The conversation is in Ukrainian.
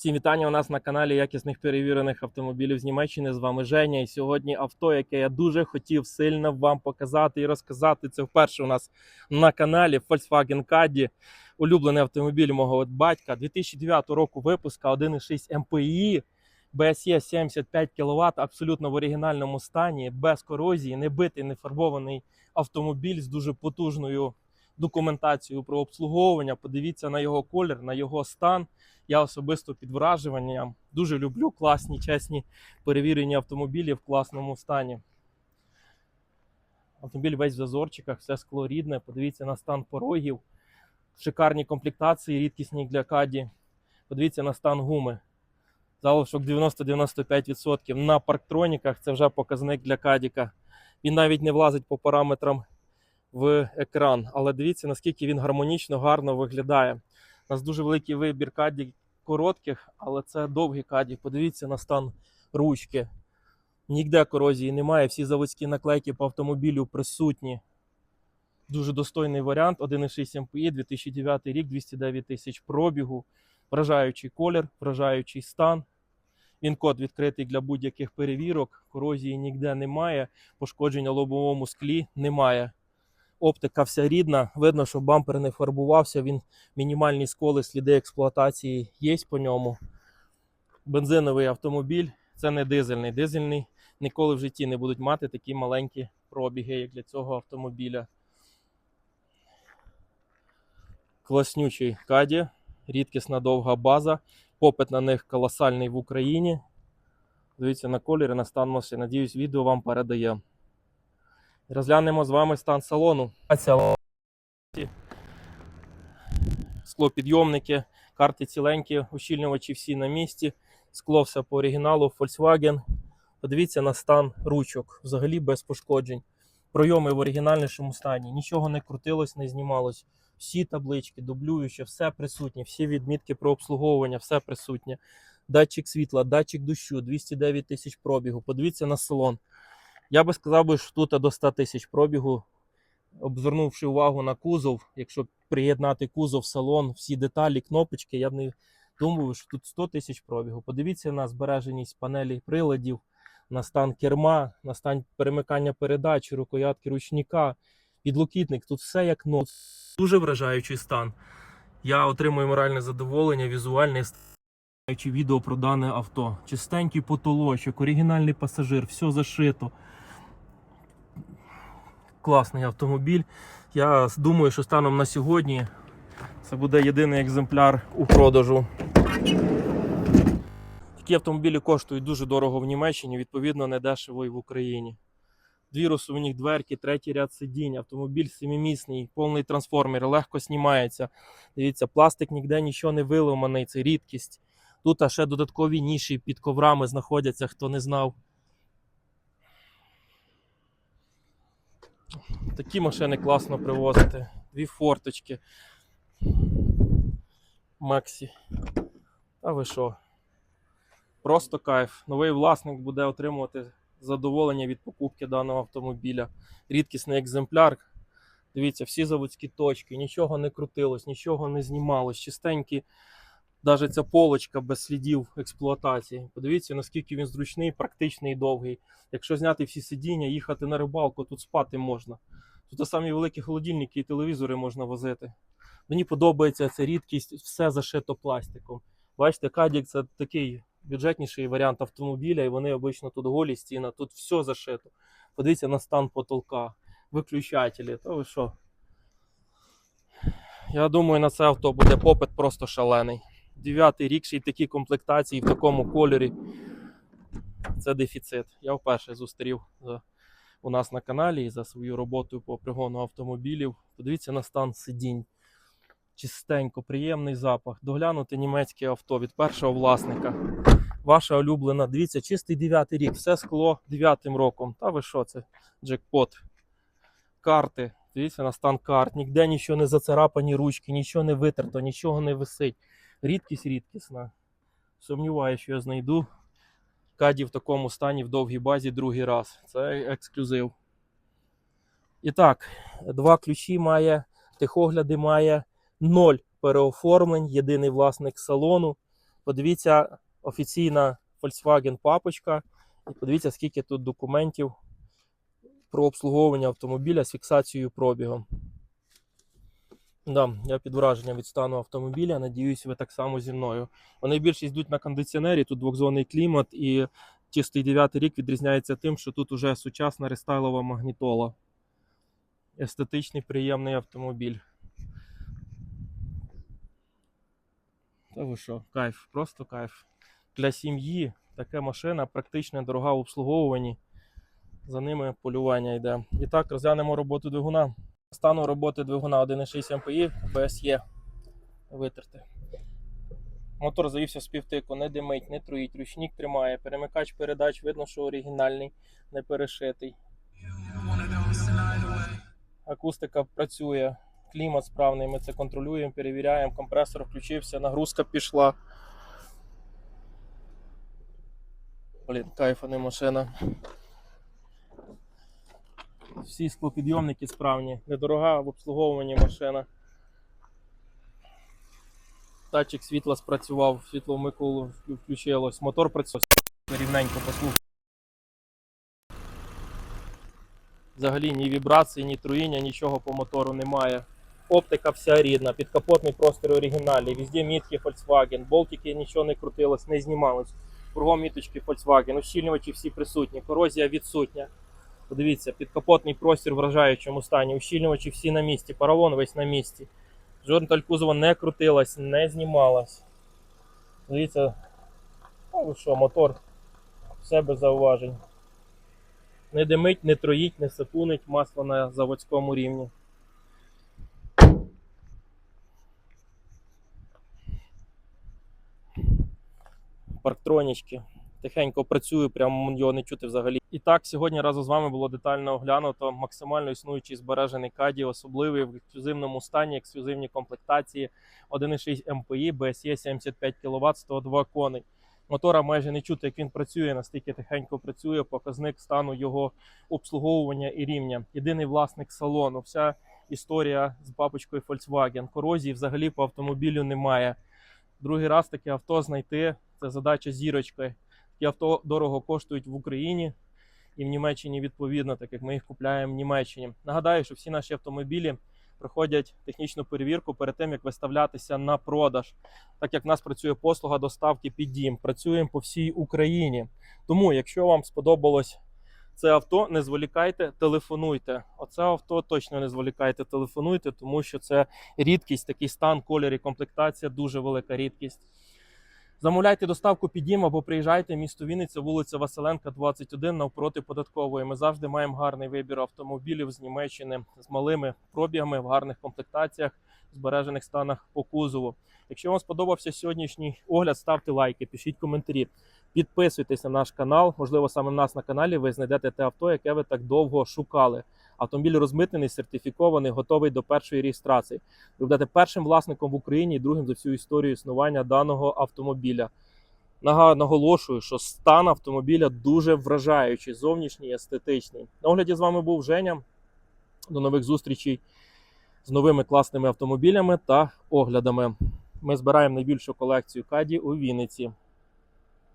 Всім вітання у нас на каналі якісних перевірених автомобілів з Німеччини. З вами Женя. І сьогодні авто, яке я дуже хотів сильно вам показати і розказати. Це вперше у нас на каналі Volkswagen Caddy. Улюблений автомобіль мого батька. 2009 року випуска 1.6 MPI. BSE 75 кВт, абсолютно в оригінальному стані, без корозії, не битий, не фарбований автомобіль з дуже потужною документацією про обслуговування. Подивіться на його колір, на його стан. Я особисто під враженням дуже люблю класні, чесні перевірені автомобілі в класному стані. Автомобіль весь в зазорчиках, все скло рідне. Подивіться на стан порогів, шикарні комплектації, рідкісні для каді. Подивіться на стан гуми. Залишок 90-95%. На парктроніках це вже показник для кадіка. Він навіть не влазить по параметрам в екран. Але дивіться, наскільки він гармонічно, гарно виглядає. У нас дуже великий вибір каді коротких, але це довгі каді. Подивіться на стан ручки. Ніде корозії немає, всі заводські наклейки по автомобілю присутні. Дуже достойний варіант. 1.6 MPI, 2009 рік, 209 тисяч пробігу, вражаючий колір, вражаючий стан. Він код відкритий для будь-яких перевірок. Корозії ніде немає, пошкодження лобовому склі немає. Оптика вся рідна. Видно, що бампер не фарбувався. Він мінімальні сколи, сліди експлуатації є по ньому. Бензиновий автомобіль це не дизельний. Дизельний ніколи в житті не будуть мати такі маленькі пробіги, як для цього автомобіля. Класнючий каді, рідкісна довга база. Попит на них колосальний в Україні. Дивіться на колір і на стан машини. Надіюсь, відео вам передає. Розглянемо з вами стан салону. Склопідйомники, карти ціленькі, ущільнювачі всі на місці. Скло все по оригіналу, Volkswagen. Подивіться на стан ручок, взагалі без пошкоджень. Пройоми в оригінальнішому стані. Нічого не крутилось, не знімалось. Всі таблички, дублюючі, все присутнє, всі відмітки про обслуговування, все присутнє. Датчик світла, датчик дощу, 209 тисяч пробігу. Подивіться на салон. Я би сказав, би, що тут до 100 тисяч пробігу. Обзвернувши увагу на кузов, якщо приєднати кузов, салон, всі деталі, кнопочки, я б не думав, що тут 100 тисяч пробігу. Подивіться на збереженість панелі приладів, на стан керма, на стан перемикання передач, рукоятки ручника, підлокітник. Тут все як нове. Дуже вражаючий стан. Я отримую моральне задоволення, візуальне відео про дане авто. Чистенький потолочок, оригінальний пасажир, все зашито. Класний автомобіль. Я думаю, що станом на сьогодні це буде єдиний екземпляр у продажу. Такі автомобілі коштують дуже дорого в Німеччині, відповідно, не дешево і в Україні. Дві розсувні дверки, третій ряд сидінь, автомобіль семимісний, повний трансформер, легко знімається. Дивіться, пластик ніде нічого не виламаний, це рідкість. Тут а ще додаткові ніші під коврами знаходяться, хто не знав. Такі машини класно привозити. Дві форточки. Максі. Та ви що? Просто кайф. Новий власник буде отримувати задоволення від покупки даного автомобіля. Рідкісний екземпляр. Дивіться, всі заводські точки, нічого не крутилось, нічого не знімалось, чистенькі. Навіть ця полочка без слідів експлуатації. Подивіться, наскільки він зручний, практичний і довгий. Якщо зняти всі сидіння, їхати на рибалку, тут спати можна. Тут самі великі холодильники і телевізори можна возити. Мені подобається ця рідкість, все зашито пластиком. Бачите, Кадік це такий бюджетніший варіант автомобіля, і вони обично тут голі стіна, тут все зашито. Подивіться на стан потолка, виключателі. То ви що? Я думаю, на це авто буде попит просто шалений. Дев'ятий рік ще й такі комплектації в такому кольорі. Це дефіцит. Я вперше зустрів за, у нас на каналі і за свою роботу по пригону автомобілів. Подивіться на стан сидінь. Чистенько, приємний запах. Доглянути німецьке авто від першого власника. Ваша улюблена. Дивіться, чистий дев'ятий рік, все скло дев'ятим роком. Та ви що це? Джекпот. Карти. Дивіться на стан карт. Ніде нічого не зацарапані ручки, нічого не витерто, нічого не висить. Рідкість рідкісна. Сумніваюся, що я знайду каді в такому стані в довгій базі другий раз. Це ексклюзив. І так, два ключі має, тихогляди має, ноль переоформлень, єдиний власник салону. Подивіться офіційна Volkswagen папочка. І подивіться, скільки тут документів про обслуговування автомобіля з фіксацією пробігом. Да, я під враженням від стану автомобіля. Надіюсь, ви так само зі мною. Вони більше йдуть на кондиціонері, тут двохзонний клімат, і чистий 9 рік відрізняється тим, що тут уже сучасна рестайлова магнітола. Естетичний, приємний автомобіль. Та ви що, кайф, просто кайф. Для сім'ї така машина практично дорога в обслуговуванні. За ними полювання йде. І так, розглянемо роботу двигуна. Стану роботи двигуна 1,6 МПІ, БСЄ. Витерти. Мотор завівся з півтику, не димить, не труїть, ручник тримає. Перемикач передач видно, що оригінальний, не перешитий. Акустика працює, клімат справний, ми це контролюємо, перевіряємо. Компресор включився, нагрузка пішла. Блін, кайф, а не машина. Всі склопідйомники справні, недорога в обслуговуванні машина. Датчик світла спрацював, світло вмикало, включилось, мотор працює рівненько послухав. Взагалі ні вібрації, ні труїння, нічого по мотору немає. Оптика вся рідна, підкапотний простір оригінальний, везде мітки Volkswagen, болтики нічого не крутилось, не знімалось. Кругом міточки Volkswagen, ущільнювачі всі присутні, корозія відсутня. Подивіться, підкапотний простір в вражаючому стані, ущільнювачі всі на місці, поролон весь на місці. Жодна кузова не крутилась, не знімалась. Дивіться, ви що, мотор, все без зауважень. Не димить, не троїть, не сапунить масло на заводському рівні. Парктронічки. Тихенько працює, прямо його не чути взагалі. І так, сьогодні разом з вами було детально оглянуто максимально існуючий збережений каді, особливий в ексклюзивному стані, ексклюзивні комплектації 1,6 МПІ, BSE 75 кВт, 102 коней. Мотора майже не чути, як він працює, настільки тихенько працює, показник стану його обслуговування і рівня. Єдиний власник салону. Вся історія з папочкою Volkswagen. Корозії взагалі по автомобілю немає. Другий раз таке авто знайти це задача зірочки. Такі авто дорого коштують в Україні і в Німеччині відповідно, так як ми їх купуємо в Німеччині. Нагадаю, що всі наші автомобілі проходять технічну перевірку перед тим, як виставлятися на продаж, так як в нас працює послуга доставки під дім. Працюємо по всій Україні. Тому, якщо вам сподобалось це авто, не зволікайте, телефонуйте. Оце авто точно не зволікайте, телефонуйте, тому що це рідкість, такий стан, колір і комплектація дуже велика рідкість. Замовляйте доставку під дім або приїжджайте місто Вінниця, вулиця Василенка, 21, навпроти податкової. Ми завжди маємо гарний вибір автомобілів з Німеччини з малими пробігами в гарних комплектаціях, збережених станах по кузову. Якщо вам сподобався сьогоднішній огляд, ставте лайки, пишіть коментарі, підписуйтесь на наш канал. Можливо, саме в нас на каналі ви знайдете те авто, яке ви так довго шукали. Автомобіль розмитнений, сертифікований, готовий до першої реєстрації. Ви будете першим власником в Україні і другим за всю історію існування даного автомобіля. Наголошую, що стан автомобіля дуже вражаючий, зовнішній естетичний. На огляді з вами був Женя. До нових зустрічей з новими класними автомобілями та оглядами. Ми збираємо найбільшу колекцію каді у Вінниці.